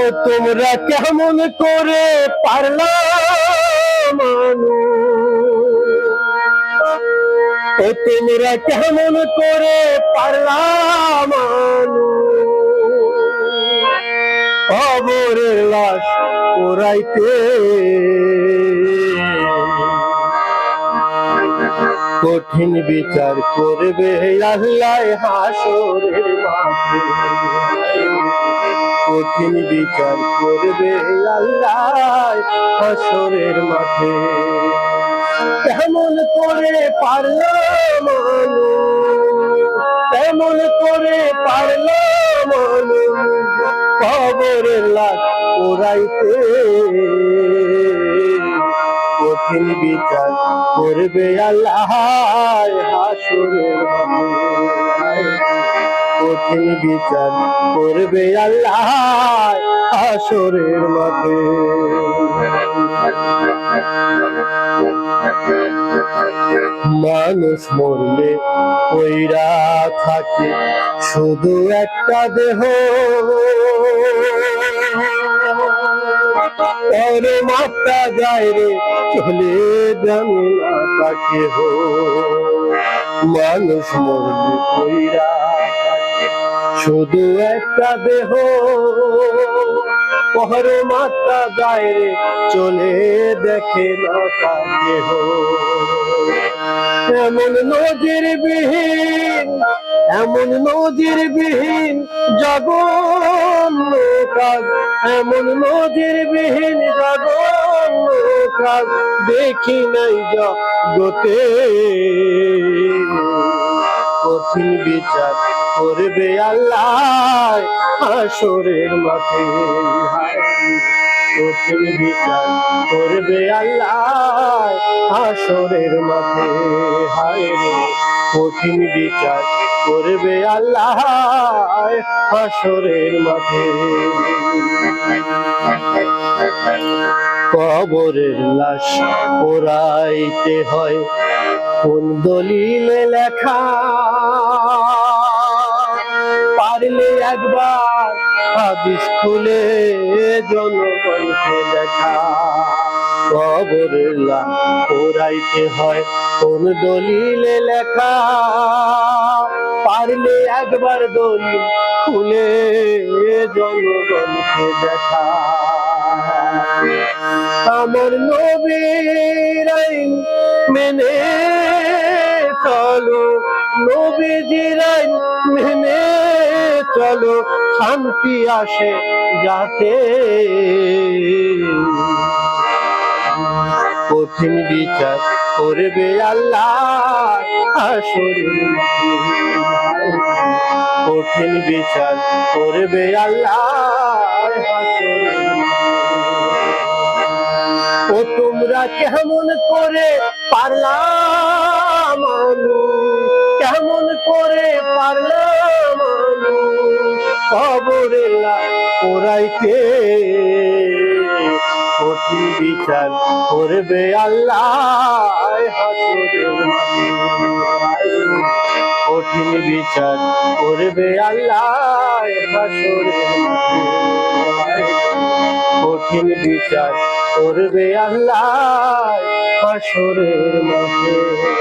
ও তোমরা কেমন করে পারলাম ও তোমরা কেমন করে পারলাম কবরের লাশ পোড়াইতে কঠিন বিচার করবে আল্লাহ হাসরের মাঠে। কঠিন বিচার করবে আল্লাহ হাসরের মাঠে। কেমন করে পারলাম কেমন করে পারলাম কবরের লাশ পোড়াইতে কঠিন বিচার করবে আল্লাহ হাসরের মাঠে। বিচার করবে আল্লাহ হাসরের মাঠে মানুষ মরলে ওইরা থাকে শুধু একটা দেহ। পরে যায় রে, চলে জানি তাকে হো মানুষ মরলে ওইরা শুধু একটা দেহ পরে মাত্রা যায় রে চলে দেখে না তাকে হো এমন নজির বিহীন এমন নজির বিহীন জগন্ন কাজ এমন নজির বিহীন জগন্ন কাজ দেখি নাই জগতে কঠিন বিচার করবে আল্লাহ, হাসরের মাঠে করবে আল্লাহ আসরের মাঠে হায় রে। কঠিন বিচার করবে আল্লাহ আসরের মাঠে। কবরের লাশ পোড়াইতে হয়। কোন দলিলে লেখা একবার হাদিস খুলে জনগণকে দেখা? কবরের লাশ পোড়াইতে হয় কোন দলিলে লেখা? পারলে একবার দলিল খুলে জনগণকে দেখা? আমার নবীর আইন মেনে চলো, নবীজির আইন মেনে চলো শান্তি আসে যাতে। কঠিন বিচার করবে আল্লাহ হাসরের কঠিন বিচার করবে আল্লাহ ও তোমরা কেমন করে পারলাম ওরাইতে কঠিন বিচার করবে আল্লাহ কঠিন বিচার করবে আল্লাহ কঠিন বিচার করবে আল্লাহ হাসরের মাঠে